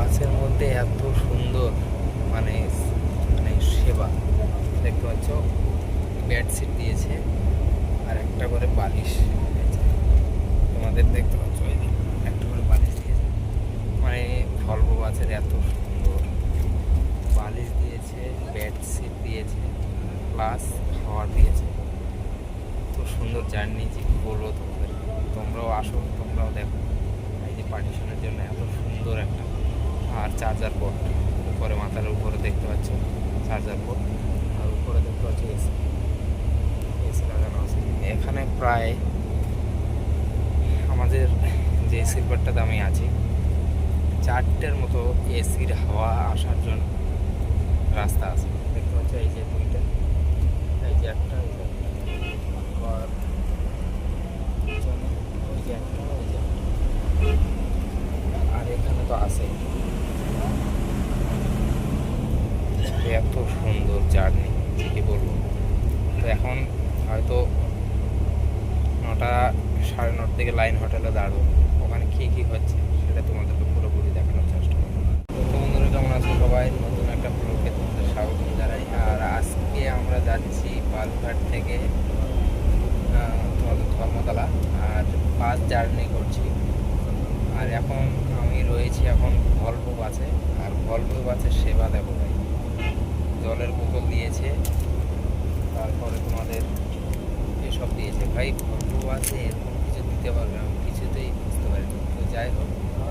বাসের মধ্যে এত সুন্দর মানে মানে সেবা। দেখতে পাচ্ছ বেডশিট দিয়েছে, আর একটা করে বালিশ। তোমাদের দেখতে পাচ্ছ যে একটা করে বালিশ দিয়েছে। মানে ভলভো বাসের এত সুন্দর। বালিশ দিয়েছে বেডশিট দিয়েছে প্লাস খাবার দিয়েছে। এত সুন্দর জার্নি যে বলব তোমাদের। তোমরাও আসো, তোমরাও দেখো। এই যে পার্টিশনের জন্য এত সুন্দর একটা আর চার্জার পোর্ট উপরে মাথার উপরে দেখতে পাচ্ছ চার্জার পোর্ট আর উপরে দেখতে পাচ্ছ এসি এসি লাগানো আছে। এখানে প্রায় আমাদের যে স্লিপারটাতে আমি আছি, চারটের মতো এসির হাওয়া আসার জন্য রাস্তা আছে। দেখতে পাচ্ছ এই যে দুইটা, এই যে একটা যে একটা। যে আর এখানে তো আছে এত সুন্দর জার্নি কি বলব। তো এখন হয়তো নটা সাড়ে নটার দিকে লাইন হোটেলে দাঁড়াবো। ওখানে কী কী হচ্ছে সেটা তোমাদেরকে পুরোপুরি দেখানোর চেষ্টা করব। তো বন্ধুরা, কেমন আছো সবাই? নতুন একটা ব্লগে তোমাদের স্বাগত জানাই। আর আজকে আমরা যাচ্ছি বালুঘাট থেকে তোমাদের ধর্মতলা। আর বাস জার্নি করছি। আর এখন আমি রয়েছি এখন ভলভো বাসে। আর ভলভো বাসের সেবা দেবো জলের বোতল দিয়েছে, তারপরে তোমাদের এসব দিয়েছে। ভাই ভলভো বাসে এরকম কিছু দিতে পারবে আমি কিছুতেই বুঝতে পারি তো যাই হোক,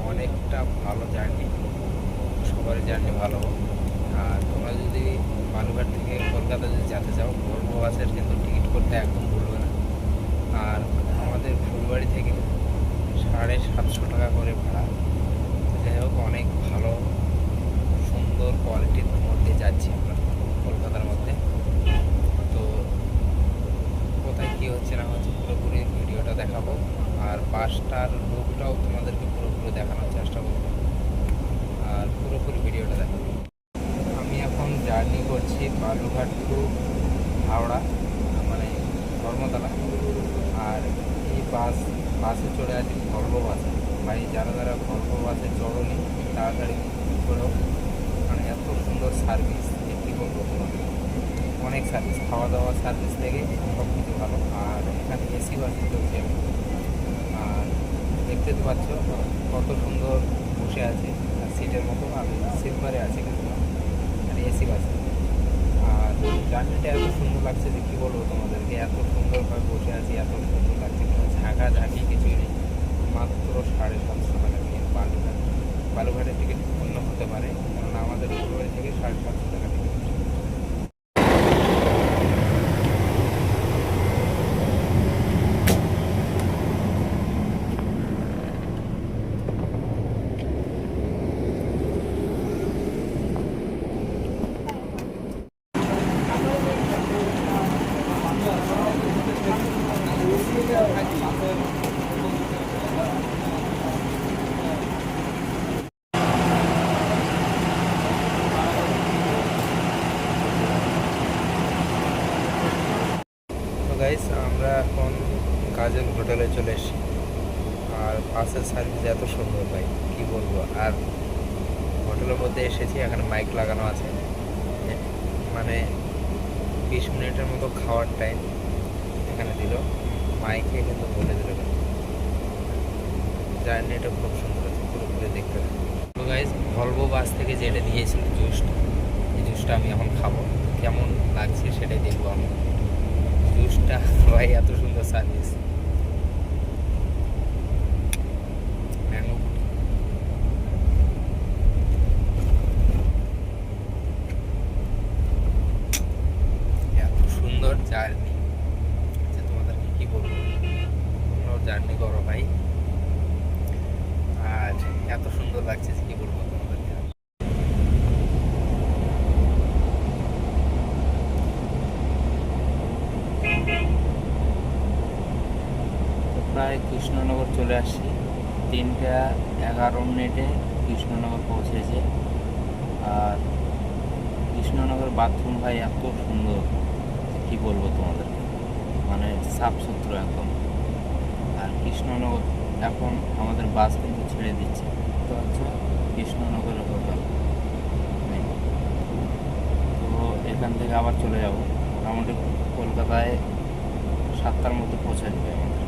অনেকটা ভালো জার্নি সবার জার্নি ভালো হোক। আর তোমরা যদি বালুঘাট থেকে কলকাতা যদি যেতে চাও ভলভো বাসের কিন্তু টিকিট করতে একদম ভুলবে না। আর আমাদের ফুলবাড়ি থেকে সাড়ে সাতশো টাকা করে ভাড়া। যাই হোক, অনেক ভালো, সুন্দর কোয়ালিটির মধ্যে যাচ্ছি আমরা কলকাতার মধ্যে তো কোথায় কী হচ্ছে না হচ্ছে পুরোপুরি ভিডিওটা দেখাবো আর বাসটার লুকটাও তোমাদেরকে পুরোপুরি দেখানোর চেষ্টা করব আর পুরোপুরি ভিডিওটা দেখাবো আমি এখন জার্নি করছি বালুঘাট টু হাওড়া মানে ধর্মতলা। আর এই বাস, বাসে চড়ে আছি ভলভো বাসে। ভাই, যারা যারা ভলভো বাসে চড়নি, তাড়াতাড়ি করেও মানে এত সুন্দর সার্ভিস কী বলব অনেক সার্ভিস খাওয়া দাওয়া সার্ভিস থেকে সব কিছু ভালো। আর এখানে এসি বাসে চলছে। আর দেখতে তো পাচ্ছ, কত সুন্দর বসে আছে। আর সিটের মতো আমি স্লিপারে আছি কিন্তু। আর এসি বাসে। আর এত সুন্দর লাগছে যে কী বলব তোমাদেরকে? এত সুন্দরভাবে বসে আছি, এত সুন্দর লাগছে। কোনো ঝাঁকা ঝাঁকি কিছুই নেই। মাত্র সাড়ে সাতশো টাকা নিয়ে বালুঘাট। বালুঘাটের টিকিট অন্য হতে পারে কারণ আমাদের ফুলবাড়ি থেকে সাড়ে সাতশো টাকা টিকিট তো গাইস আমরা এখন কাজের হোটেলে চলে এসেছি। আর বাসের সার্ভিস এত সুন্দর ভাই, কি বলব? আর হোটেলের মধ্যে এসেছি, এখানে মাইক লাগানো আছে। মানে বিশ মিনিটের মতো খাওয়ার টাইম মাইকে কিন্তু বলে দিল জার্নিটা খুব সুন্দর আছে, পুরোপুরি দেখতে। তো গাইজ ভলভো বাস থেকে যেটা দিয়েছিল জুসটা এই জুসটা আমি এখন খাব। কেমন লাগছে সেটাই দেখব আমি। জুসটা ভাই এত সুন্দর সার্ভিস ম্যাঙ্গো এত সুন্দর জার্নি যে তোমাদেরকে কি বলব তোমরাও জার্নি করো ভাই। আর এত সুন্দর লাগছে কি বলব তোমাদেরকে। প্রায় কৃষ্ণনগর চলে আসছি। তিনটা এগারো মিনিটে কৃষ্ণনগর পৌঁছেছে। আর কৃষ্ণনগর বাথরুম ভাই এত সুন্দর। কি বলব তোমাদেরকে? মানে সাফসূত্র একদম আর কৃষ্ণনগর এখন আমাদের বাস কিন্তু ছেড়ে দিচ্ছে। তো আচ্ছা কৃষ্ণনগরের হোটেল তো এখান থেকে আবার চলে যাব। মোটামুটি কলকাতায় সাতটার মধ্যে পৌঁছে যাবে আমাদের।